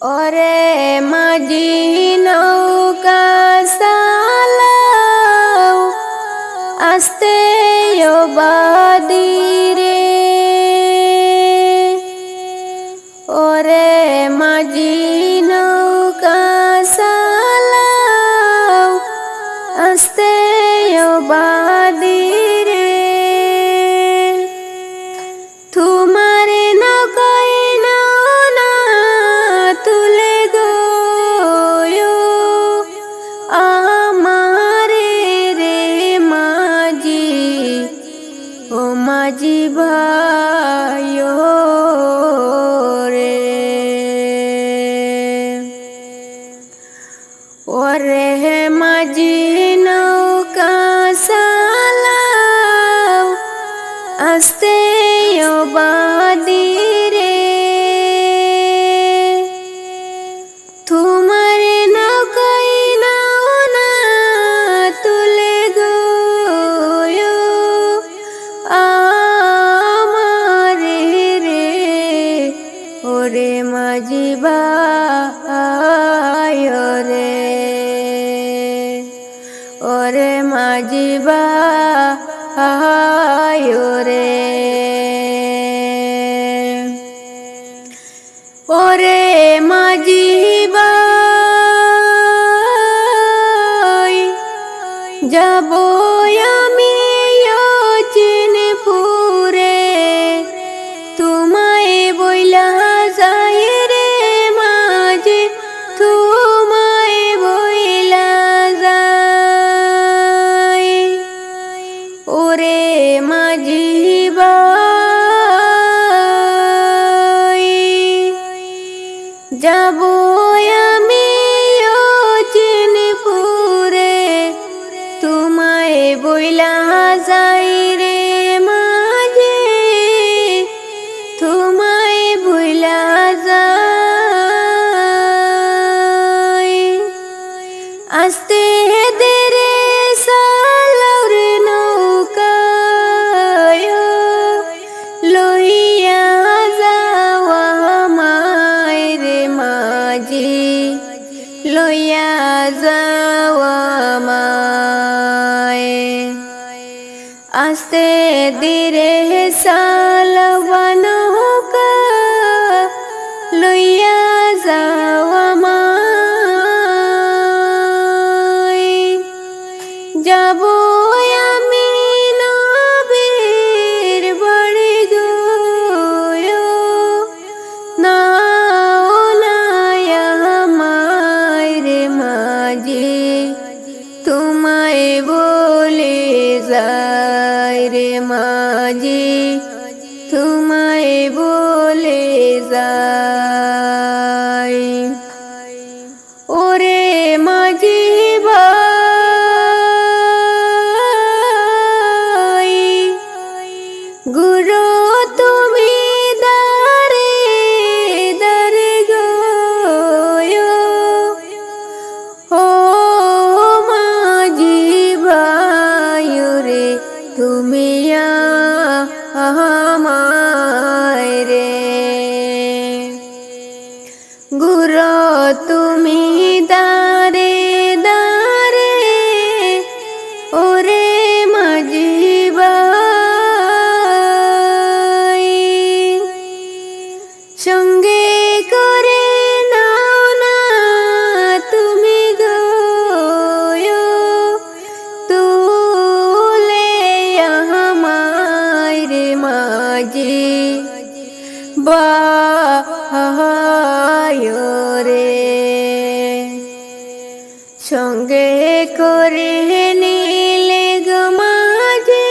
ওরে মাঝি নৌকা সালাও আস্তে বাদি রে। ওরে মাঝি ভাই রে ওরে মাঝি নৌকা সালাও আস্তে ওরে মাজিবা রে ওরে মাজিবা যাব যাব আস্তে ধীরে সালবা নৌকা লইয়া যাওয়া মায় যাব আমি নবীর বাড়ি গো নাও নায়া মায়ের মাঝে, তোমায় বলে রে মাঝে তোমায় বলে যাই তুমি দারে দারে, ওরে মাঝি ভাই সঙ্গে করে নাও না তুমি গো, তুলে আমায় রে মাঝি রে করে নিলে গমাজে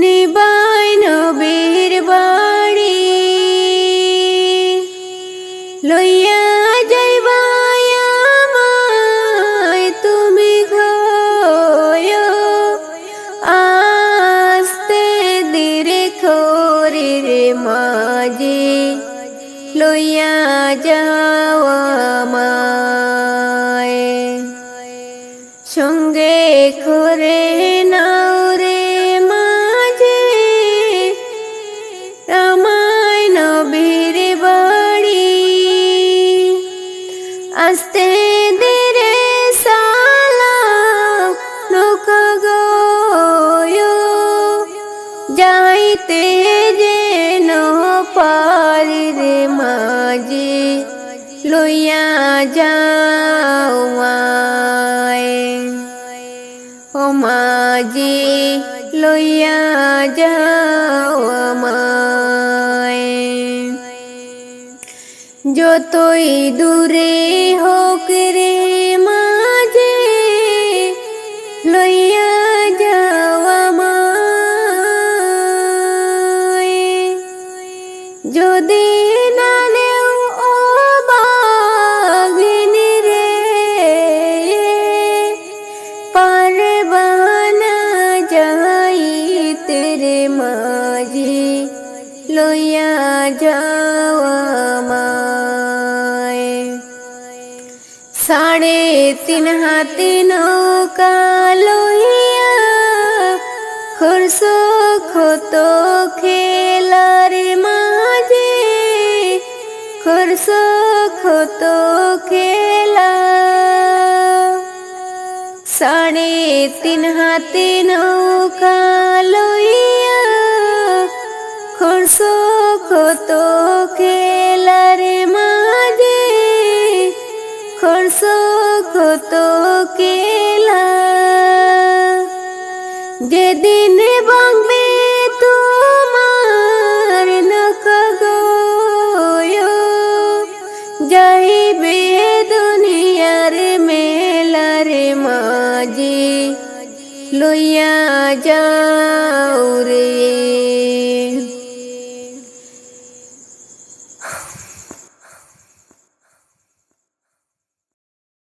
নিবাই নবীর বাড়ি। লইয়া যাইবাই আমায়, তুমি গয় আস্তে ধীরে খরি রে মাঝে। লইয়া যাওয়া মায় সঙ্গে করে মাঝি লইয়া যাও আমায়। যতই দূরে হোক রে লইয়া যাও আমায় সাড়ে তিন হাতে নৌকা লইয়া খরস খত খেলার মাঝে খরস খত খেলা। সাড়ে তিন হাতে নৌকা যেদিন বাংবে তোমার নখ যাইবে দুনিয়ার মেলার মাঝে লইয়া যাও রে।